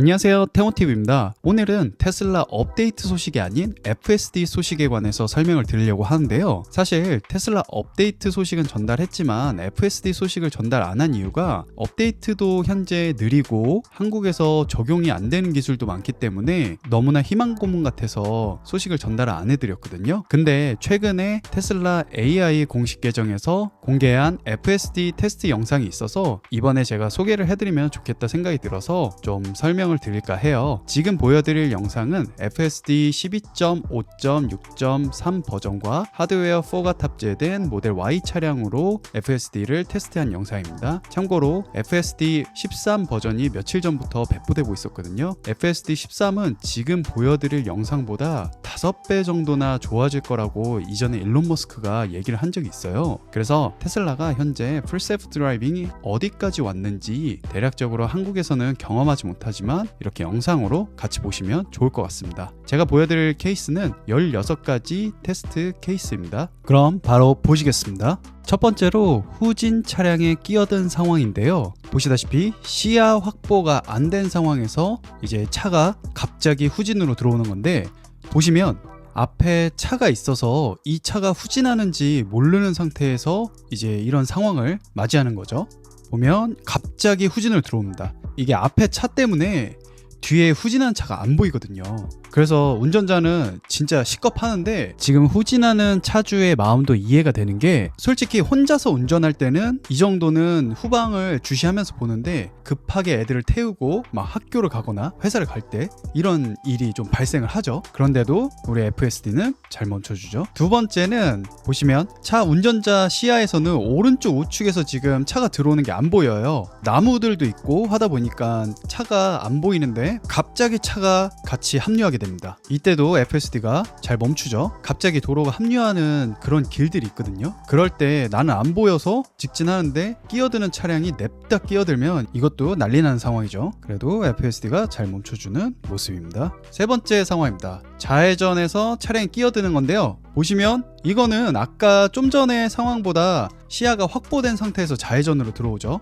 안녕하세요. 태모티브입니다. 오늘은 테슬라 업데이트 소식이 아닌 FSD 소식에 관해서 설명을 드리려고 하는데요. 사실 테슬라 업데이트 소식은 전달했지만 FSD 소식을 전달 안 한 이유가 업데이트도 현재 느리고 한국에서 적용이 안 되는 기술도 많기 때문에 너무나 희망 고문 같아서 소식을 전달을 안 해드렸거든요. 근데 최근에 테슬라 AI 공식 계정에서 공개한 FSD 테스트 영상이 있어서 이번에 제가 소개를 해드리면 좋겠다 생각이 들어서 좀 설명 을 드릴까 해요. 지금 보여드릴 영상은 FSD 12.5.6.3 버전과 하드웨어 4가 탑재된 모델 Y 차량으로 FSD를 테스트한 영상입니다. 참고로 FSD 13 버전이 며칠 전부터 배포되고 있었거든요. FSD 13은 지금 보여드릴 영상보다 5배 정도나 좋아질 거라고 이전에 일론 머스크가 얘기를 한 적이 있어요. 그래서 테슬라가 현재 풀셀프 드라이빙이 어디까지 왔는지 대략적으로 한국에서는 경험하지 못하지만 이렇게 영상으로 같이 보시면 좋을 것 같습니다. 제가 보여드릴 케이스는 16가지 테스트 케이스입니다. 그럼 바로 보시겠습니다. 첫 번째로 후진 차량에 끼어든 상황인데요. 보시다시피 시야 확보가 안 된 상황에서 이제 차가 갑자기 후진으로 들어오는 건데 보시면 앞에 차가 있어서 이 차가 후진하는지 모르는 상태에서 이제 이런 상황을 맞이하는 거죠. 보면 갑자기 후진을 들어옵니다. 이게 앞에 차 때문에 뒤에 후진하는 차가 안 보이거든요. 그래서 운전자는 진짜 시겁하는데 지금 후진하는 차주의 마음도 이해가 되는 게 솔직히 혼자서 운전할 때는 이 정도는 후방을 주시하면서 보는데 급하게 애들을 태우고 막 학교를 가거나 회사를 갈 때 이런 일이 좀 발생을 하죠. 그런데도 우리 FSD는 잘 멈춰주죠. 두 번째는 보시면 차 운전자 시야에서는 오른쪽 우측에서 지금 차가 들어오는 게 안 보여요. 나무들도 있고 하다 보니까 차가 안 보이는데 갑자기 차가 같이 합류하게 됩니다. 이때도 FSD가 잘 멈추죠. 갑자기 도로가 합류하는 그런 길들이 있거든요. 그럴 때 나는 안 보여서 직진하는데 끼어드는 차량이 냅다 끼어들면 이것도 난리 나는 상황이죠. 그래도 FSD가 잘 멈춰주는 모습입니다. 세 번째 상황입니다. 좌회전에서 차량이 끼어드는 건데요. 보시면 이거는 아까 좀 전의 상황보다 시야가 확보된 상태에서 좌회전으로 들어오죠.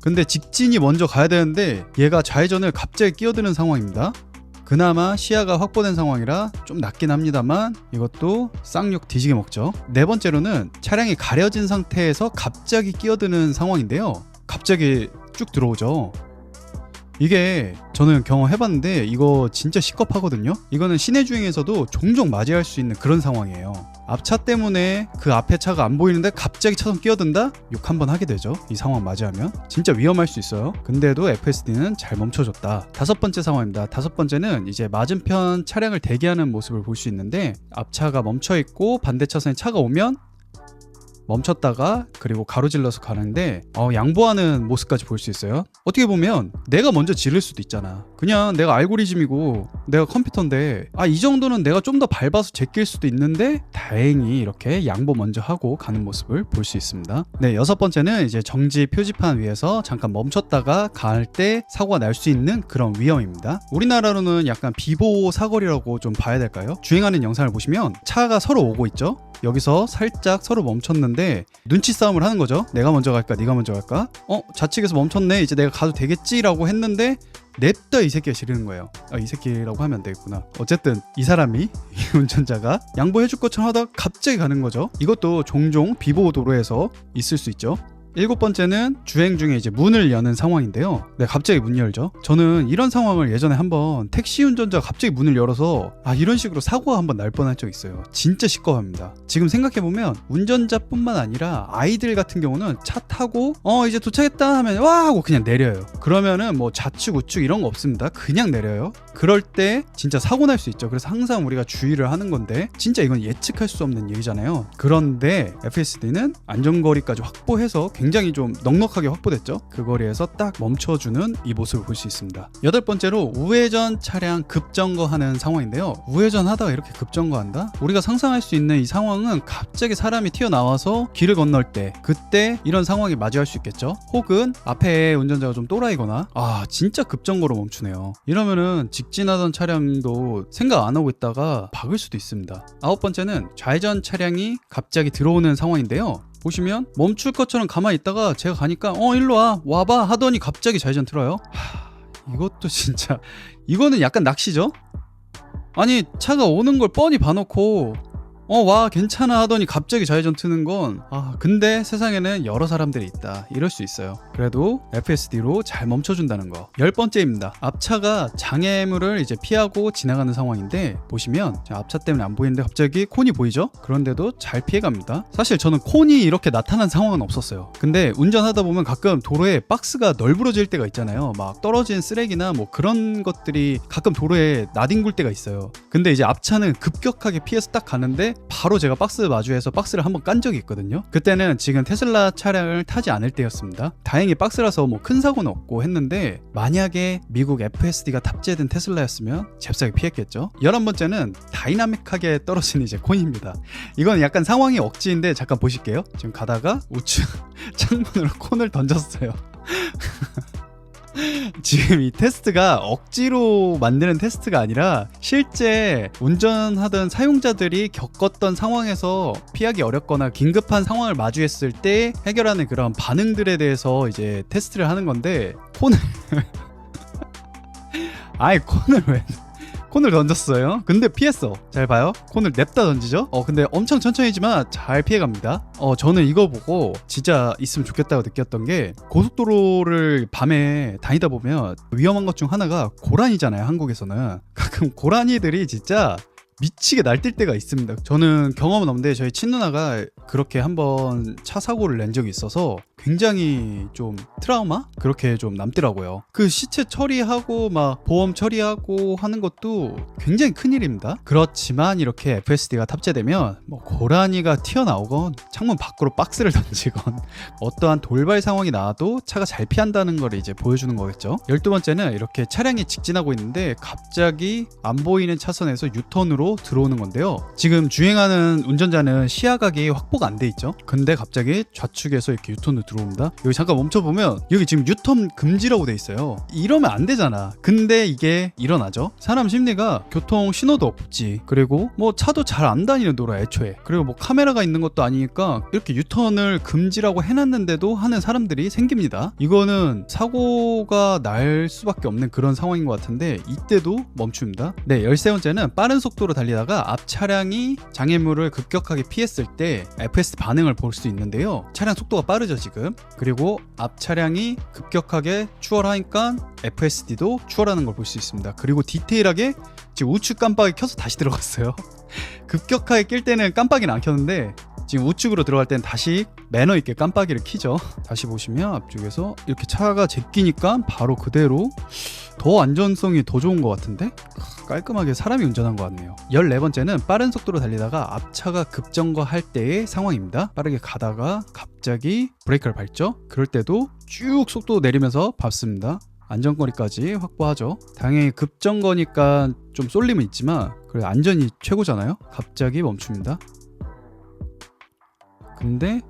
근데 직진이 먼저 가야 되는데 얘가 좌회전을 갑자기 끼어드는 상황입니다. 그나마 시야가 확보된 상황이라 좀 낫긴 합니다만 이것도 쌍욕 뒤지게 먹죠. 네 번째로는 차량이 가려진 상태에서 갑자기 끼어드는 상황인데요. 갑자기 쭉 들어오죠. 이게 저는 경험해봤는데 이거 진짜 시겁하거든요. 이거는 시내 주행에서도 종종 맞이할 수 있는 그런 상황이에요. 앞차 때문에 그 앞에 차가 안 보이는데 갑자기 차선 끼어든다? 욕 한번 하게 되죠. 이 상황 맞이하면 진짜 위험할 수 있어요. 근데도 FSD는 잘 멈춰줬다. 다섯 번째 상황입니다. 다섯 번째는 이제 맞은편 차량을 대기하는 모습을 볼 수 있는데 앞차가 멈춰 있고 반대 차선에 차가 오면 멈췄다가 그리고 가로질러서 가는데 어, 양보하는 모습까지 볼 수 있어요. 어떻게 보면 내가 먼저 지를 수도 있잖아. 그냥 내가 알고리즘이고 내가 컴퓨터인데 아 이 정도는 내가 좀 더 밟아서 제낄 수도 있는데 다행히 이렇게 양보 먼저 하고 가는 모습을 볼 수 있습니다. 네 여섯 번째는 이제 정지 표지판 위에서 잠깐 멈췄다가 갈 때 사고가 날 수 있는 그런 위험입니다. 우리나라로는 약간 비보호 사거리라고 좀 봐야 될까요? 주행하는 영상을 보시면 차가 서로 오고 있죠. 여기서 살짝 서로 멈췄는데 눈치 싸움을 하는 거죠. 내가 먼저 갈까, 네가 먼저 갈까? 어, 좌측에서 멈췄네. 이제 내가 가도 되겠지라고 했는데 냅다 이 새끼가 지르는 거예요. 아, 이 새끼라고 하면 안 되겠구나. 어쨌든 이 사람이 이 운전자가 양보해줄 것처럼 하다가 갑자기 가는 거죠. 이것도 종종 비보호 도로에서 있을 수 있죠. 일곱 번째는 주행 중에 이제 문을 여는 상황인데요. 네, 갑자기 문 열죠. 저는 이런 상황을 예전에 한번 택시 운전자가 갑자기 문을 열어서 아 이런 식으로 사고가 한번 날 뻔한 적 있어요. 진짜 시끄합니다. 지금 생각해 보면 운전자뿐만 아니라 아이들 같은 경우는 차 타고 어 이제 도착했다 하면 와 하고 그냥 내려요. 그러면은 뭐 좌측 우측 이런 거 없습니다. 그냥 내려요. 그럴 때 진짜 사고 날 수 있죠. 그래서 항상 우리가 주의를 하는 건데 진짜 이건 예측할 수 없는 일이잖아요. 그런데 FSD는 안전거리까지 확보해서 굉장히 좀 넉넉하게 확보됐죠. 그 거리에서 딱 멈춰주는 이 모습을 볼 수 있습니다. 여덟 번째로 우회전 차량 급정거하는 상황인데요. 우회전 하다가 이렇게 급정거한다? 우리가 상상할 수 있는 이 상황은 갑자기 사람이 튀어나와서 길을 건널 때 그때 이런 상황이 맞이할 수 있겠죠. 혹은 앞에 운전자가 좀 또라이거나 아 진짜 급정거로 멈추네요. 이러면은 직진하던 차량도 생각 안 하고 있다가 박을 수도 있습니다. 아홉 번째는 좌회전 차량이 갑자기 들어오는 상황인데요. 보시면 멈출 것처럼 가만히 있다가 제가 가니까 어 일로 와 와봐 하더니 갑자기 좌회전 틀어요. 하, 이것도 진짜 이거는 약간 낚시죠? 아니 차가 오는 걸 뻔히 봐놓고 어 와 괜찮아 하더니 갑자기 좌회전 트는 건 아 근데 세상에는 여러 사람들이 있다. 이럴 수 있어요. 그래도 FSD로 잘 멈춰준다는 거. 열 번째입니다. 앞차가 장애물을 이제 피하고 지나가는 상황인데 보시면 자, 앞차 때문에 안 보이는데 갑자기 콘이 보이죠? 그런데도 잘 피해갑니다. 사실 저는 콘이 이렇게 나타난 상황은 없었어요. 근데 운전하다 보면 가끔 도로에 박스가 널브러질 때가 있잖아요. 막 떨어진 쓰레기나 뭐 그런 것들이 가끔 도로에 나뒹굴 때가 있어요. 근데 이제 앞차는 급격하게 피해서 딱 가는데 바로 제가 박스 마주해서 박스를 한번 깐 적이 있거든요. 그때는 지금 테슬라 차량을 타지 않을 때였습니다. 다행히 박스라서 뭐 큰 사고는 없고 했는데 만약에 미국 FSD가 탑재된 테슬라였으면 잽싸게 피했겠죠. 열한 번째는 다이나믹하게 떨어지는 이제 코인입니다. 이건 약간 상황이 억지인데 잠깐 보실게요. 지금 가다가 우측 창문으로 콘을 던졌어요. 지금 이 테스트가 억지로 만드는 테스트가 아니라 실제 운전하던 사용자들이 겪었던 상황에서 피하기 어렵거나 긴급한 상황을 마주했을 때 해결하는 그런 반응들에 대해서 이제 테스트를 하는 건데 콘을 아이 콘을 왜 콘을 던졌어요. 근데 피했어. 잘 봐요. 콘을 냅다 던지죠. 어 근데 엄청 천천히지만 잘 피해갑니다. 어 저는 이거 보고 진짜 있으면 좋겠다고 느꼈던 게 고속도로를 밤에 다니다 보면 위험한 것 중 하나가 고라니잖아요. 한국에서는 가끔 고라니들이 진짜 미치게 날뛸 때가 있습니다. 저는 경험은 없는데 저희 친누나가 그렇게 한번 차 사고를 낸 적이 있어서 굉장히 좀 트라우마 그렇게 좀 남더라고요. 그 시체 처리하고 막 보험 처리하고 하는 것도 굉장히 큰 일입니다. 그렇지만 이렇게 FSD가 탑재되면 뭐 고라니가 튀어나오건 창문 밖으로 박스를 던지건 어떠한 돌발 상황이 나와도 차가 잘 피한다는 걸 이제 보여주는 거겠죠. 열두 번째는 이렇게 차량이 직진하고 있는데 갑자기 안 보이는 차선에서 유턴으로 들어오는 건데요. 지금 주행하는 운전자는 시야각이 확보가 안 돼 있죠. 근데 갑자기 좌측에서 이렇게 유턴으로 들어옵니다. 여기 잠깐 멈춰보면 여기 지금 유턴 금지라고 돼 있어요. 이러면 안 되잖아. 근데 이게 일어나죠. 사람 심리가 교통 신호도 없지. 그리고 뭐 차도 잘 안 다니는 도로 애초에. 그리고 뭐 카메라가 있는 것도 아니니까 이렇게 유턴을 금지라고 해놨는데도 하는 사람들이 생깁니다. 이거는 사고가 날 수밖에 없는 그런 상황인 것 같은데 이때도 멈춥니다. 네, 열세 번째는 빠른 속도로 달리다가 앞 차량이 장애물을 급격하게 피했을 때 FS 반응을 볼 수 있는데요. 차량 속도가 빠르죠 지금. 그리고 앞 차량이 급격하게 추월하니까 FSD도 추월하는 걸 볼 수 있습니다. 그리고 디테일하게 지금 우측 깜빡이 켜서 다시 들어갔어요. 급격하게 낄 때는 깜빡이는 안 켰는데 지금 우측으로 들어갈 때는 다시 매너 있게 깜빡이를 키죠. 다시 보시면 앞쪽에서 이렇게 차가 제끼니까 바로 그대로 더 안전성이 더 좋은 것 같은데 깔끔하게 사람이 운전한 것 같네요. 14번째는 빠른 속도로 달리다가 앞차가 급정거할 때의 상황입니다. 빠르게 가다가 갑자기 브레이크를 밟죠. 그럴 때도 쭉 속도 내리면서 밟습니다. 안전거리까지 확보하죠. 당연히 급정거니까 좀 쏠림은 있지만 그래 안전이 최고잖아요. 갑자기 멈춥니다. 근데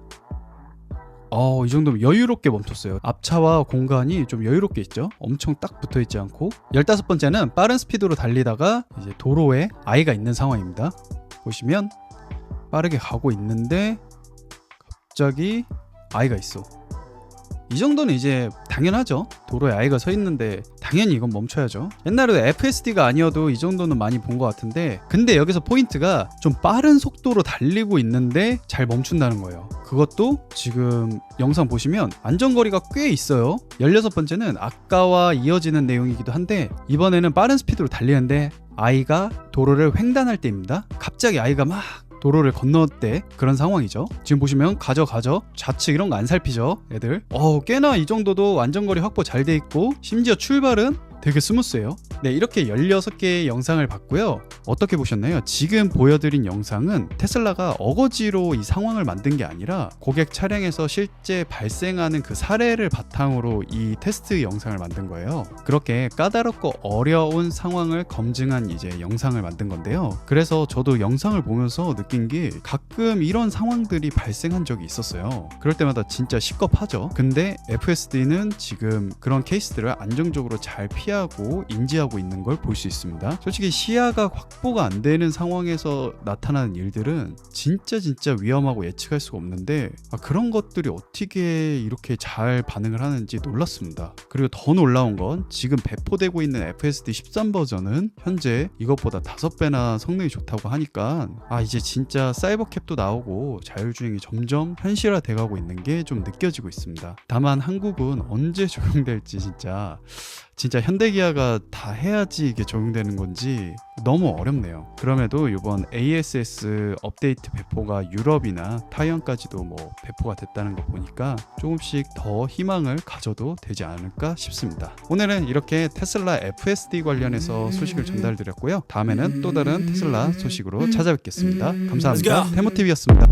어, 이 정도면 여유롭게 멈췄어요. 앞차와 공간이 좀 여유롭게 있죠. 엄청 딱 붙어 있지 않고. 열다섯 번째는 빠른 스피드로 달리다가 이제 도로에 아이가 있는 상황입니다. 보시면 빠르게 가고 있는데 갑자기 아이가 있어. 이 정도는 이제 당연하죠. 도로에 아이가 서 있는데 당연히 이건 멈춰야죠. 옛날에도 FSD가 아니어도 이 정도는 많이 본 것 같은데 근데 여기서 포인트가 좀 빠른 속도로 달리고 있는데 잘 멈춘다는 거예요. 그것도 지금 영상 보시면 안전거리가 꽤 있어요. 16번째는 아까와 이어지는 내용이기도 한데 이번에는 빠른 스피드로 달리는데 아이가 도로를 횡단할 때입니다. 갑자기 아이가 막 도로를 건너때 그런 상황이죠. 지금 보시면 가져 가져 좌측 이런 거 안 살피죠, 애들. 어 꽤나 이 정도도 안전거리 확보 잘 돼 있고 심지어 출발은 되게 스무스해요. 네, 이렇게 16개의 영상을 봤고요. 어떻게 보셨나요? 지금 보여드린 영상은 테슬라가 어거지로 이 상황을 만든 게 아니라 고객 차량에서 실제 발생하는 그 사례를 바탕으로 이 테스트 영상을 만든 거예요. 그렇게 까다롭고 어려운 상황을 검증한 이제 영상을 만든 건데요. 그래서 저도 영상을 보면서 느낀 게 가끔 이런 상황들이 발생한 적이 있었어요. 그럴 때마다 진짜 시겁하죠. 근데 FSD는 지금 그런 케이스들을 안정적으로 잘 피 하고 인지하고 있는 걸 볼 수 있습니다. 솔직히 시야가 확보가 안 되는 상황에서 나타나는 일들은 진짜 진짜 위험하고 예측할 수가 없는데 아, 그런 것들이 어떻게 이렇게 잘 반응을 하는지 놀랐습니다. 그리고 더 놀라운 건 지금 배포되고 있는 FSD 13 버전은 현재 이것보다 5배나 성능이 좋다고 하니까 아 이제 진짜 사이버캡도 나오고 자율주행이 점점 현실화 돼 가고 있는 게 좀 느껴지고 있습니다. 다만 한국은 언제 적용될지 진짜 진짜 현대기아가 다 해야지 이게 적용되는 건지 너무 어렵네요. 그럼에도 이번 ASS 업데이트 배포가 유럽이나 타이완까지도 뭐 배포가 됐다는 거 보니까 조금씩 더 희망을 가져도 되지 않을까 싶습니다. 오늘은 이렇게 테슬라 FSD 관련해서 소식을 전달드렸고요. 다음에는 또 다른 테슬라 소식으로 찾아뵙겠습니다. 감사합니다. 테모티비였습니다.